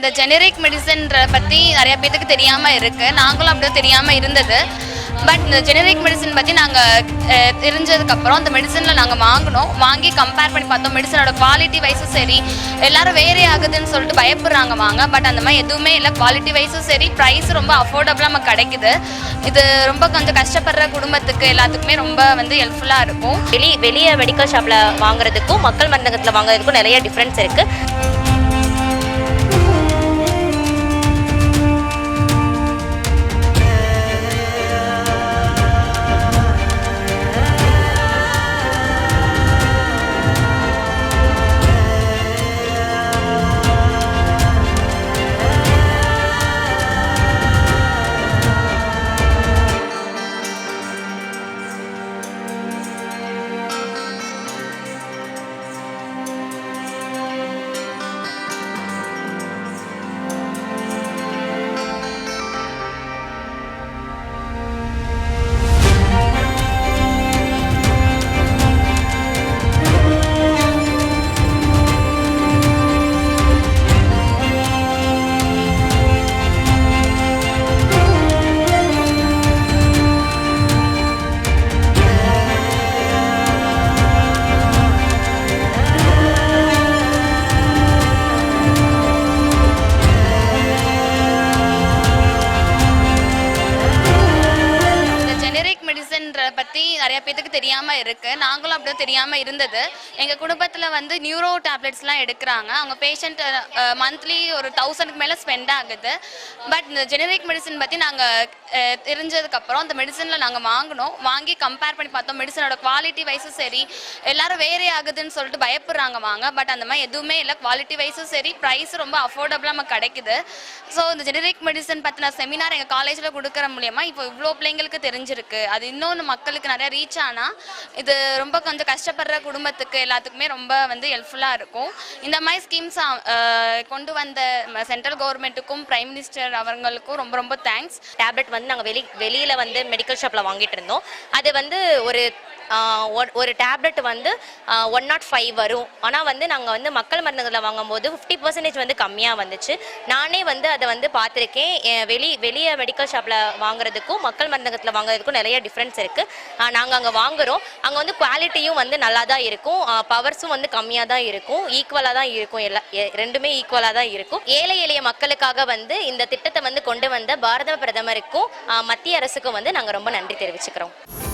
இந்த ஜெனரிக் மெடிசன்ற பற்றி நிறைய பேத்துக்கு தெரியாமல் இருக்குது நாங்களும் அப்படியே தெரியாமல் இருந்தது. பட் இந்த ஜெனரிக் மெடிசன் பற்றி நாங்கள் தெரிஞ்சதுக்கப்புறம் அந்த மெடிசனில் நாங்கள் வாங்கினோம். வாங்கி கம்பேர் பண்ணி பார்த்தோம். மெடிசனோட குவாலிட்டி வைஸும் சரி எல்லாரும் வேறே ஆகுதுன்னு சொல்லிட்டு பயப்படுறாங்க வாங்க. பட் அந்த மாதிரி எதுவுமே இல்லை. குவாலிட்டி வைஸும் சரி ப்ரைஸ் ரொம்ப அஃபோர்டபுளாக நமக்கு கிடைக்குது. இது ரொம்ப கொஞ்சம் கஷ்டப்படுற குடும்பத்துக்கு எல்லாத்துக்குமே ரொம்ப வந்து ஹெல்ப்ஃபுல்லாக இருக்கும். வெளி வெளியே மெடிக்கல் ஷாப்பில் வாங்குறதுக்கும் மக்கள் மருந்தகத்தில் வாங்குறதுக்கும் நிறைய டிஃப்ரென்ஸ் இருக்குது பற்றி நிறைய பேத்துக்கு தெரியாமல் இருக்குது நாங்களும் அப்படியே தெரியாமல் இருந்தது. எங்கள் குடும்பத்தில் வந்து நியூரோ டேப்லெட்ஸ்லாம் எடுக்கிறாங்க. அவங்க பேஷண்ட் மந்த்லி ஒரு தௌசண்ட்க்கு மேலே ஸ்பெண்ட் ஆகுது. பட் இந்த ஜெனரிக் மெடிசன் பற்றி நாங்கள் தெரிஞ்சதுக்கப்புறம் அந்த மெடிசனில் நாங்கள் வாங்கினோம். வாங்கி கம்பேர் பண்ணி பார்த்தோம். மெடிசனோட குவாலிட்டி வைஸும் சரி. எல்லாரும் வேறே ஆகுதுன்னு சொல்லிட்டு பயப்படுறாங்க வாங்க. பட் அந்த மாதிரி எதுவுமே இல்லை. குவாலிட்டி வைஸும் சரி. ப்ரைஸ் ரொம்ப அஃபோர்டபுளாக நமக்கு கிடைக்குது. ஸோ இந்த ஜெனரிக் மெடிசன் பற்றின செமினார் எங்கள் காலேஜில் கொடுக்குற மூலியமாக இப்போ இவ்வளோ பிள்ளைங்களுக்கு தெரிஞ்சிருக்கு. அது இன்னொன்று மக்களுக்கு நிறைய ரீச் ஆனால் இது ரொம்ப கொஞ்சம் கஷ்டப்படுற குடும்பத்துக்கு எல்லாத்துக்குமே ரொம்ப வந்து ஹெல்ப்ஃபுல்லாக இருக்கும். இந்த மாதிரி ஸ்கீம்ஸ் கொண்டு வந்த சென்ட்ரல் கவர்மெண்ட்டுக்கும் பிரைம் மினிஸ்டர் அவங்களுக்கும் ரொம்ப ரொம்ப தேங்க்ஸ் டேப்லெட் வந்து நாங்கள் வெளி வெளியில் வந்து மெடிக்கல் ஷாப்பில் வாங்கிட்டு இருந்தோம். அது வந்து ஒரு ஒரு- ஒரு டேப்லெட் வந்து ஒன் நாட் ஃபைவ் வரும். ஆனால் வந்து நாங்கள் வந்து மக்கள் மருந்துகளில் வாங்கும்போது ஃபிஃப்டி பர்சன்டேஜ் வந்து கம்மியாக வந்துச்சு. நானே வந்து அதை வந்து பார்த்துருக்கேன். வெளி வெளியே மெடிக்கல் ஷாப்பில் வாங்குறதுக்கும் மக்கள் மருந்தகத்தில் வாங்குறதுக்கும் நிறைய டிஃப்ரென்ஸ் இருக்குது நாங்கள் அங்கே வாங்குகிறோம் அங்கே வந்து குவாலிட்டியும் வந்து நல்லா தான் இருக்கும். பவர்ஸும் வந்து கம்மியாக தான் இருக்கும். ஈக்குவலாக தான் இருக்கும். எல்லா ரெண்டுமே ஈக்குவலாக தான் இருக்கும். ஏழை எளிய மக்களுக்காக வந்து இந்த திட்டத்தை வந்து கொண்டு வந்த பாரத பிரதமருக்கும் மத்திய அரசுக்கும் வந்து நாங்கள் ரொம்ப நன்றி தெரிவிச்சுக்கிறோம்.